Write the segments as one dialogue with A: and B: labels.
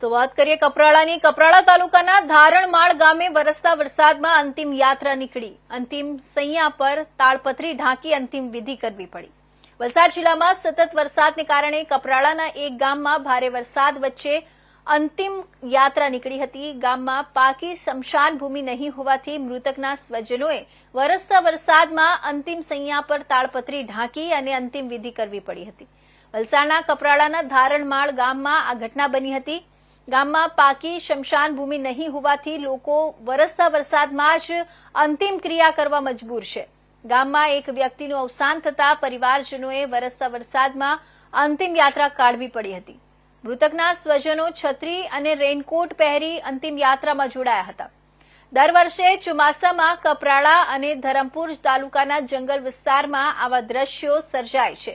A: તો વાત કરીએ કપરાળાની. કપરાળા તાલુકાના ધારણમાળ ગામે વરસતા વરસાદમાં અંતિમ યાત્રા નીકળી. અંતિમ સૈયા પર તાળપત્રી ઢાંકી અંતિમ વિધિ કરવી પડી. વલસાડ જિલ્લામાં સતત વરસાદને કારણે કપરાળાના એક ગામમાં ભારે વરસાદ વચ્ચે અંતિમ યાત્રા નીકળી હતી. ગામમાં પાકી સ્મશાન ભૂમિ નહીં હોવાથી મૃતકના સ્વજનોએ વરસતા વરસાદમાં અંતિમ સૈયા પર તાળપત્રી ઢાંકી અને અંતિમ વિધિ કરવી પડી હતી. વલસાડના કપરાળાના ધારણમાળ ગામમાં આ ઘટના બની હતી. ગામમાં પાકી શમશાન ભૂમિ નહીં હોવાથી લોકો વરસતા વરસાદમાં જ અંતિમ ક્રિયા કરવા મજબૂર છે. ગામમાં એક વ્યક્તિનું અવસાન થતાં પરિવારજનોએ વરસતા વરસાદમાં અંતિમ યાત્રા કાઢવી પડી હતી. મૃતકના સ્વજનો છત્રી અને રેનકોટ પહેરી અંતિમ યાત્રામાં જોડાયા હતા. દર વર્ષે ચોમાસામાં કપરાળા અને ધરમપુર તાલુકાના જંગલ વિસ્તારમાં આવા દ્રશ્યો સર્જાય છે.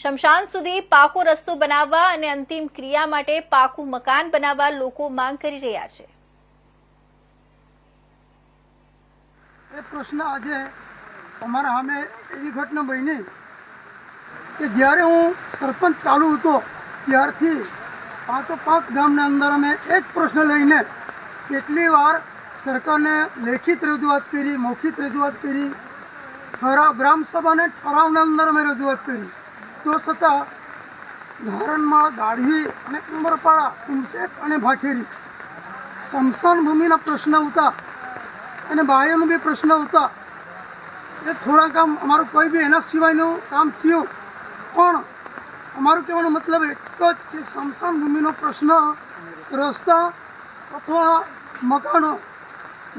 A: શમશાન સુધી પાકો રસ્તો બનાવવા અને અંતિમ ક્રિયા માટે પાકું મકાન બનાવવા લોકો માંગ કરી રહ્યા છે.
B: એ પ્રશ્ન આજે અમારા સામે એવી ઘટના બની કે જ્યારે હું સરપંચ ચાલુ હતો, ત્યારથી પાંચો પાંચ ગામના અંદર અમે એક પ્રશ્ન લઈને કેટલી વાર સરકારને લેખિત રજૂઆત કરી મૌખિત રજૂઆત કરી, ઠરાવ ગ્રામસભાને ઠરાવના અંદર અમે રજૂઆત કરી. તો છતાં ધારણમાળ ગાઢવી અને ઉમરપાડા ઉમસેક અને ભાઠેરી સ્મશાન ભૂમિના પ્રશ્ન હતા અને બાયોનો બી પ્રશ્ન હતા એ થોડા કામ અમારું કોઈ બી એના સિવાયનું કામ થયું. પણ અમારું કહેવાનો મતલબ એક જ કે સ્મશાન ભૂમિનો પ્રશ્ન રસ્તા અથવા મકાનો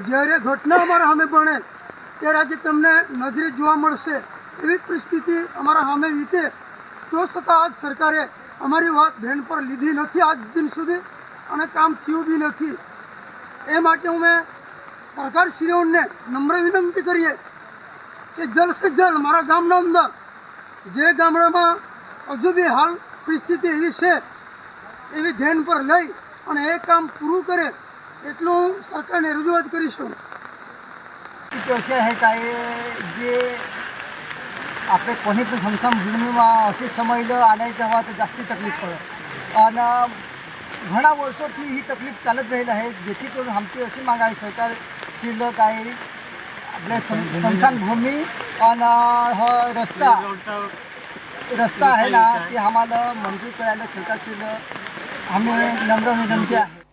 B: જ્યારે ઘટના અમારા સામે બને ત્યારે આજે તમને નજરે જોવા મળશે. એવી પરિસ્થિતિ અમારા સામે વીતે. તો છતાં આજ સરકારે અમારી વાત ધ્યાન પર લીધી નથી આજ દિન સુધી અને કામ થયું બી નથી. એ માટે અમે સરકારશ્રીઓને નમ્ર વિનંતી કરીએ કે જલ્દ સે જલ્દ મારા ગામના અંદર, જે ગામડામાં હજુ બી હાલ પરિસ્થિતિ એવી છે, એવી ધ્યાન પર લઈ અને એ કામ પૂરું કરે એટલું હું સરકારને રજૂઆત કરીશું.
C: છે જે आपले कोणी पण समसम भूमिमा असे समजलं आणायच्या हवा तर जास्ती तकलीफ पडत. अन घणा वर्ष की ही तकलीफ चालत राहील आहे जेथे करून आमची अशी मागा आहे सरकार शिल काय आपले समसम भूमी अन रस्ता रस्ता आहे ना की आम्हाला मंजूर करायला सरकार शिल आम्ही नम्र विनंती आहे.